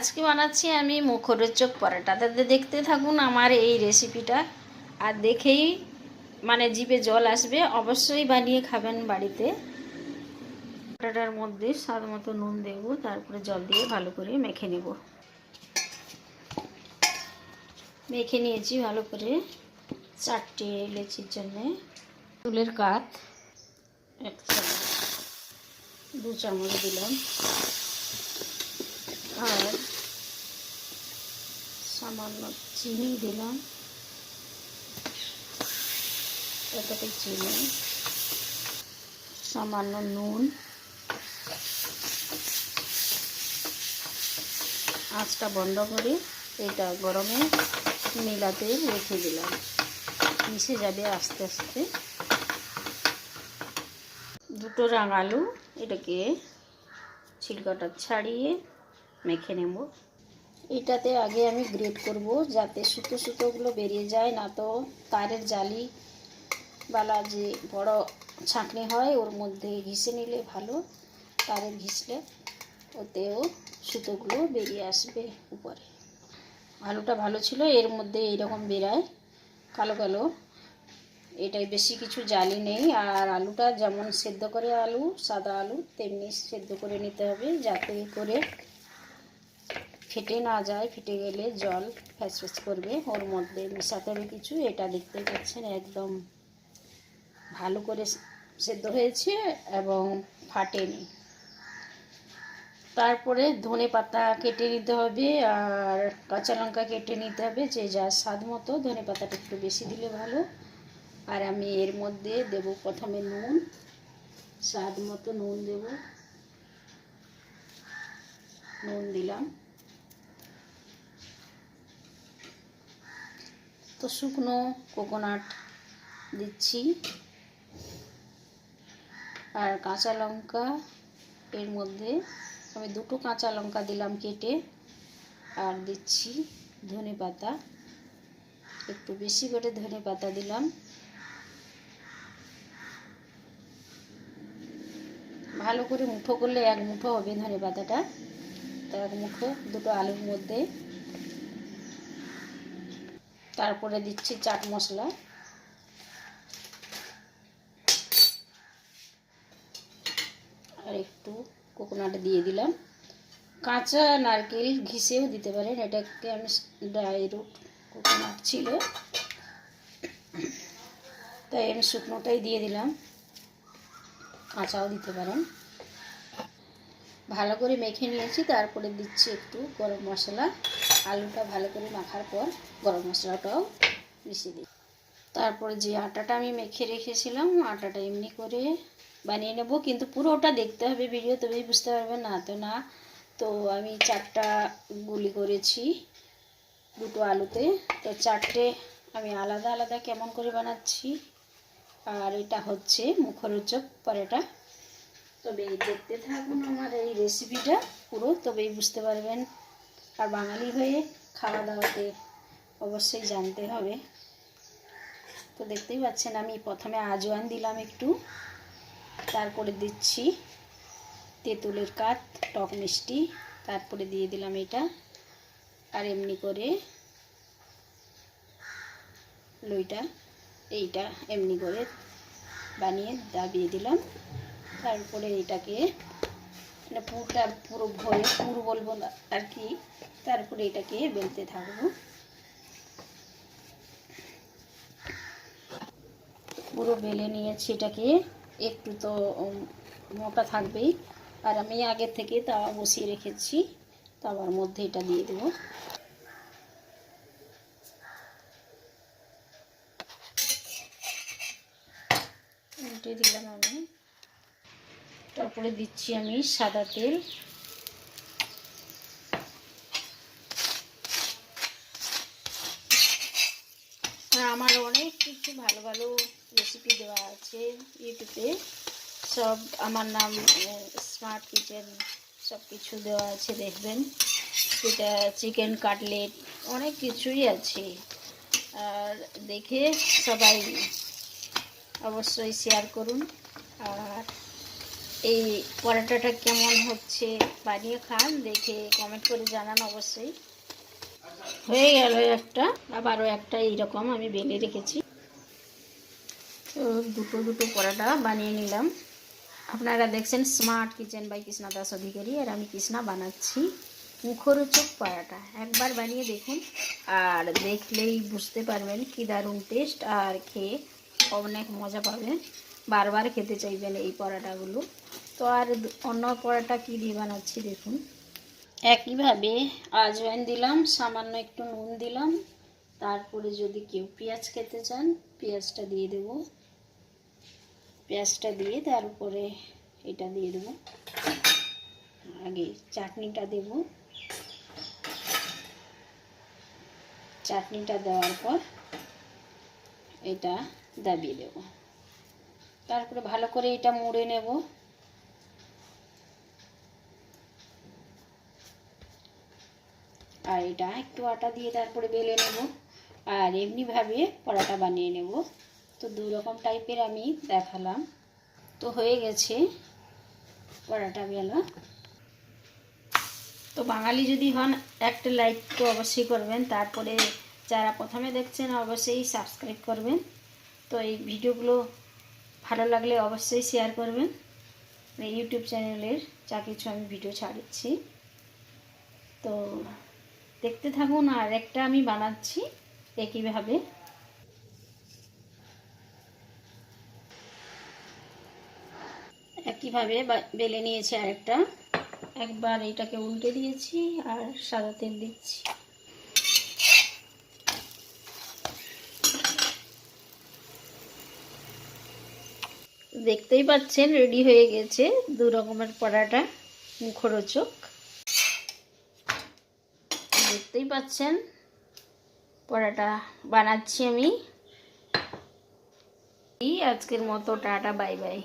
আজকে বানাচ্ছি আমি মুখরোচক পরোটা। তাদের দেখতে থাকুন আমার এই রেসিপিটা আর দেখেই মানে জিভে জল আসবে, অবশ্যই বানিয়ে খাবেন বাড়িতে। পরোটাটার মধ্যে স্বাদ মতো নুন দেব, তারপরে জল দিয়ে ভালো করে মেখে নেব। মেখে নিয়েছি ভালো করে চারটে লেচির জন্যে। চুলের কাত, এক চামচ, দু চামচ দিলাম। আর সামান্য চিনি দিলাম। এতটাই চিনি। সামান্য নুন। আঁচটা বন্ধ করে এটা গরমে মিলাতে রেখে দিলাম। মিশে যাবে আস্তে আস্তে। দুটো রাঙালু, এটাকে ছিলকাটা ছাড়িয়ে মেখে নেব। এটাতে আগে আমি গ্রেট করব যাতে সুতো সুতোগুলো বেরিয়ে যায়, না তো তারের জালি বালা যে বড় ছাঁকনি হয়, ওর মধ্যে ঘিসে নিলে ভালো। তারের ঘিসলে ওতেও সুতোগুলো বেরিয়ে আসবে উপরে। আলুটা ভালো ছিল, এর মধ্যে এইরকম বেরায়, কালো কালো। এটাই বেশি কিছু জালি নেই, আর আলুটা যেমন সেদ্ধ করে আলু, সাদা আলু, তেমনি সেদ্ধ করে নিতে হবে, যাতে করে ফেটে না যায়, ফেটে গেলে জল ফ্যাস ফ্যাস করবে। ওর মধ্যে মেশাতে হবে কিছু, এটা দেখতে পাচ্ছেন একদম ভালো করে সেদ্ধ হয়েছে এবং ফাটেনি। তারপরে ধনে পাতা কেটে নিতে হবে আর কাঁচা লঙ্কা কেটে নিতে হবে, যে যার স্বাদ মতো। ধনে পাতাটা একটু বেশি দিলে ভালো। আর আমি এর মধ্যে দেব প্রথমে নুন, স্বাদ মতো নুন দেব। নুন দিলাম। তো শুকনো কোকোনাট দিচ্ছি। আর কাঁচা লঙ্কা, এর মধ্যে আমি দুটো কাঁচা লঙ্কা দিলাম কেটে, আর দিচ্ছি ধনে পাতা। একটু বেশি করে ধনে পাতা দিলাম। ভালো করে মুঠো করলে এক মুঠো হবে ধনে পাতাটা। তো এক মুঠো দুটো আলুর মধ্যে তারপরে দিচ্ছি চাট মশলা। আর একটু কোকোনাট দিয়ে দিলাম। কাঁচা নারকেল ঘিসেও দিতে পারেন, এটাকে আমি ড্রাই রুট কোকোনাট ছিল। তাই আমি শুকনোটাই দিয়ে দিলাম। কাঁচাও দিতে পারেন। ভালো করে মেখে নিয়েছি, তারপরে দিচ্ছি একটু গরম মশলা। আলুটা ভালো করে মাখার পর গরম মশলাটাও মিশিয়ে দিই। তারপরে যে আটাটা আমি মেখে রেখেছিলাম, আটাটা এমনি করে বানিয়ে নেব। কিন্তু পুরোটা দেখতে হবে ভিডিও, তবেই বুঝতে পারবেন না তো না। তো আমি চারটা গুলি করেছি দুটো আলুতে। তো চারটে আমি আলাদা আলাদা কেমন করে বানাচ্ছি। আর এটা হচ্ছে মুখরোচক পরোটা। তবে দেখতে থাকুন আমার এই রেসিপিটা পুরো, তবেই বুঝতে পারবেন আর বাঙালি হয়ে খাওয়া দাওয়াতে অবশ্যই জানতে হবে। তো দেখতেই পাচ্ছেন আমি প্রথমে আজওয়ান দিলাম একটু, তারপরে দিচ্ছি তেঁতুলের কাঠ, টক মিষ্টি, তারপরে দিয়ে দিলাম এটা, আর এমনি করে লইটা, এইটা এমনি করে বানিয়ে দাবিয়ে দিলাম। তারপরে এটাকে মানে পুরটা পুরো ভরে পুর বলব না, আর কি। তারপরে এটাকে বেলতে থাকব। পুরো বেলে নিয়েছি এটাকে। একটু তো মোটা থাকবেই। আর আমি আগে থেকে তাওয়া বসিয়ে রেখেছি। তাওয়ার মধ্যে এটা দিয়ে দেবো। দিলাম আমি। তারপরে দিচ্ছি আমি সাদা তেল। আমার অনেক কিছু ভালো ভালো রেসিপি দেওয়া আছে ইউটিউবে। সব আমার নাম স্মার্ট কিচেন সব কিছু দেওয়া আছে, দেখবেন। যেটা চিকেন কাটলেট অনেক কিছুই আছে। আর দেখে সবাই অবশ্যই শেয়ার করুন। আর এই পরোটাটা কেমন হচ্ছে বানিয়ে খান, দেখে কমেন্ট করে জানান অবশ্যই। হয়ে গেল একটা আবারও একটা এইরকম আমি বেলে রেখেছি। তো দুটো দুটো পরোটা বানিয়ে নিলাম। আপনারা দেখছেন smart kitchen by Krishna Das Adhikari আর আমি কৃষ্ণা বানাচ্ছি মুখরোচক পরোটা। একবার বানিয়ে দেখুন, আর দেখলেই বুঝতে পারবেন কি দারুণ টেস্ট আর খেয়ে অনেক মজা পাবেন। বারবার খেতে চাইবেন এই পরোটাগুলো। তো আর অন্য পরোটা কী দিয়ে বানাচ্ছি দেখুন। একইভাবে আজওয়াইন দিলাম, সামান্য একটু নুন দিলাম, তারপরে যদি কেউ পেঁয়াজ খেতে চান, পেঁয়াজটা দিয়ে দেব। পেঁয়াজটা দিয়ে তার উপরে এটা দিয়ে দেবো। আগে চাটনিটা দেব। চাটনিটা দেওয়ার পর এটা দাবিয়ে দেব। তারপরে ভালো করে এটা মুড়ে নেব। আর এটা একটু আটা দিয়ে তারপরে বেলে নেব। আর এমনিভাবে পরোটা বানিয়ে নেব। তো দু রকম টাইপের আমি দেখালাম। তো হয়ে গেছে পরোটা বেলা। তো বাঙালি যদি হন, একটা লাইক তো অবশ্যই করবেন। তারপরে যারা প্রথমে দেখছেন, অবশ্যই সাবস্ক্রাইব করবেন। তো এই ভিডিওগুলো ভালো লাগলে অবশ্যই শেয়ার করবেন। ইউটিউব চ্যানেলের যা কিছু আমি ভিডিও ছাড়ছি। তো দেখতে থাকুন আর একটা আমি বানাচ্ছি একইভাবে। একইভাবে বেলে নিয়েছি আরেকটা। একবার এটাকে উল্টে দিয়েছি আর সাদা তেল দিচ্ছি। দেখতেই পাচ্ছেন, রেডি হয়ে গেছে দু রকমের পরাটা মুখরোচক। দেখতেই পাচ্ছেন। পরাটা বানাচ্ছি আমি। আজকের মতো টাটা বাই বাই।